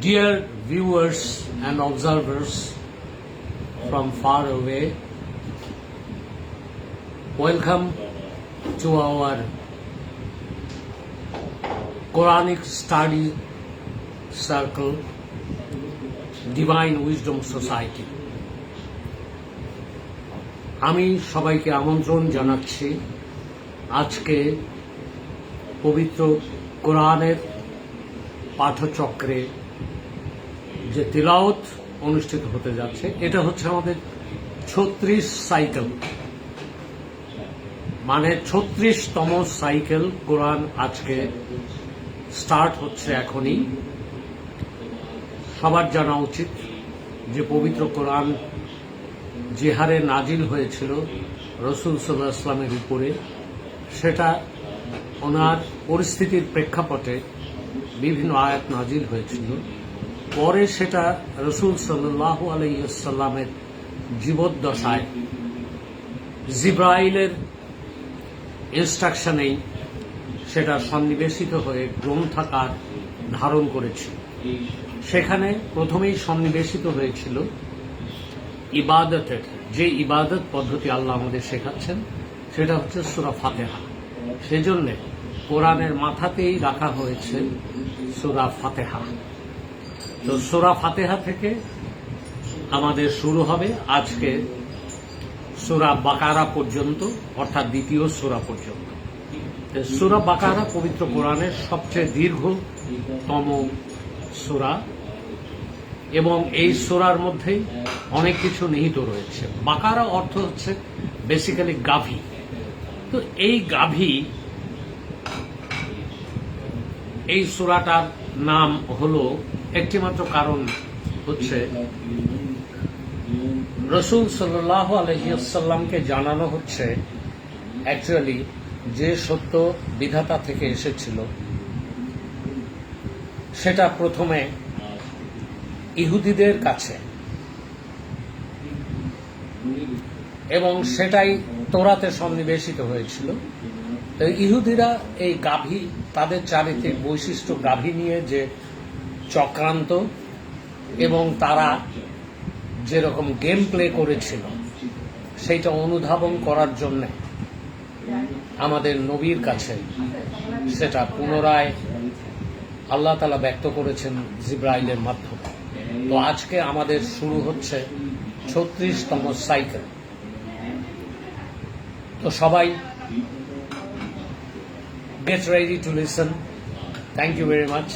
Dear viewers and observers from far away, welcome to our Quranic study circle, Divine Wisdom Society. আমি সবাইকে আমন্ত্রণ জানাচ্ছি আজকে পবিত্র কোরআনের পাঠচক্রে যে তিলাওত অনুষ্ঠিত হতে যাচ্ছে, এটা হচ্ছে আমাদের ছত্রিশ সাইকেল। মানে ছত্রিশতম সাইকেল কোরআন আজকে স্টার্ট হচ্ছে এখনই। সবার জানা উচিত যে পবিত্র কোরআন যে হারে নাজিল হয়েছিল রসুল সাল্লাহ ইসলামের উপরে। সেটা ওনার পরিস্থিতির প্রেক্ষাপটে বিভিন্ন আয়াত নাজিল হয়েছিল। পরে সেটা রসুল সাল্লাহ আলাইসাল্লামের জীবদ্দশায় জিব্রাইলের ইনস্ট্রাকশনেই সেটা সন্নিবেশিত হয়ে গ্রন্থাকার ধারণ করেছিল। সেখানে প্রথমেই সন্নিবেশিত হয়েছিল ইবাদতের, যে ইবাদত পদ্ধতি আল্লাহ আমাদের শেখাচ্ছেন সেটা হচ্ছে সুরা ফাতেহা। সেজন্য কোরআনের মাথাতেই রাখা হয়েছে সুরা ফাতেহা। তো সুরা ফাতেহা থেকে আমাদের শুরু হবে আজকে সুরা বাকারা পর্যন্ত, অর্থাৎ দ্বিতীয় সুরা পর্যন্ত। সুরা বাকারা পবিত্র কোরআনের সবচেয়ে দীর্ঘতম সুরা। এবং এই সোরার মধ্যেই অনেক কিছু নিহিত রয়েছে। বাকারা অর্থ হচ্ছে বেসিক্যালি গাভী। তো এই গাভী, এই সোরাটার নাম হলো একটিমাত্র কারণ হচ্ছে রসুল সাল্লাহ আলহিসাল্লামকে জানানো হচ্ছে অ্যাকচুয়ালি যে সত্য বিধাতা থেকে এসেছিল, সেটা প্রথমে ইহুদিদের কাছে এবং সেটাই তোরাতে সন্নিবেশিত হয়েছিল। ইহুদিরা এই গাভী, তাদের চারিত্রিক বৈশিষ্ট্য গাভী নিয়ে যে চক্রান্ত এবং তারা যেরকম গেম প্লে করেছিল, সেইটা অনুধাবন করার জন্য আমাদের নবীর কাছে সেটা পুনরায় আল্লাহ তালা ব্যক্ত করেছেন জিব্রাইলের মাধ্যমে। তো আজকে আমাদের শুরু হচ্ছে ছত্রিশতম সাইকেল। তো সবাই get ready to listen thank you very much